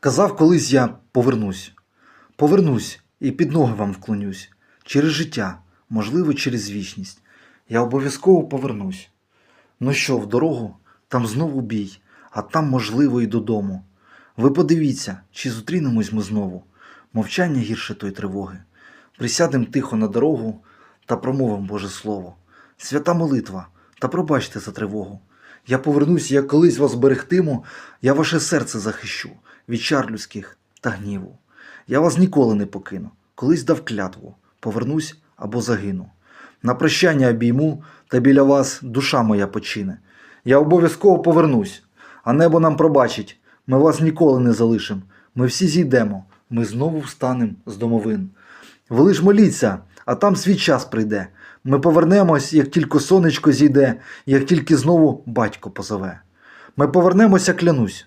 Казав колись я повернусь. Повернусь і під ноги вам вклонюсь. Через життя, можливо, через вічність. Я обов'язково повернусь. Ну що, в дорогу, там знову бій, а там, можливо, і додому. Ви подивіться, чи зустрінемось ми знову. Мовчання гірше той тривоги. Присядем тихо на дорогу та промовим Боже Слово. Свята молитва, та пробачте за тривогу. Я повернусь, я колись вас берегтиму, я ваше серце захищу від чар людських та гніву. Я вас ніколи не покину, колись дав клятву, повернусь або загину. На прощання обійму, та біля вас душа моя почине. Я обов'язково повернусь, а небо нам пробачить, ми вас ніколи не залишим. Ми всі зійдемо, ми знову встанем з домовин. Ви лиш моліться, а там свій час прийде. Ми повернемось, як тільки сонечко зійде, як тільки знову батько позове. Ми повернемося, клянусь.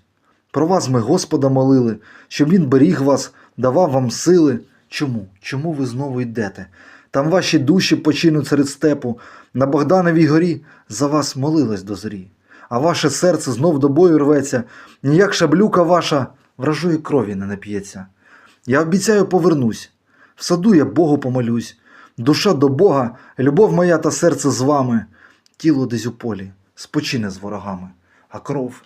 Про вас ми Господа молили, щоб Він беріг вас, давав вам сили. Чому? Чому ви знову йдете? Там ваші душі починуть серед степу, на Богдановій горі за вас молилась до зорі. А ваше серце знов до бою рветься, ніяк шаблюка ваша вражої крові не нап'ється. Я обіцяю повернусь, в саду я Богу помолюсь, душа до Бога, любов моя та серце з вами, тіло десь у полі, спочине з ворогами, а кров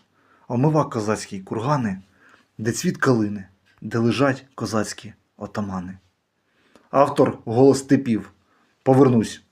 омива козацькі кургани, де цвіт калини, де лежать козацькі отамани. Автор голос типів. Повернусь.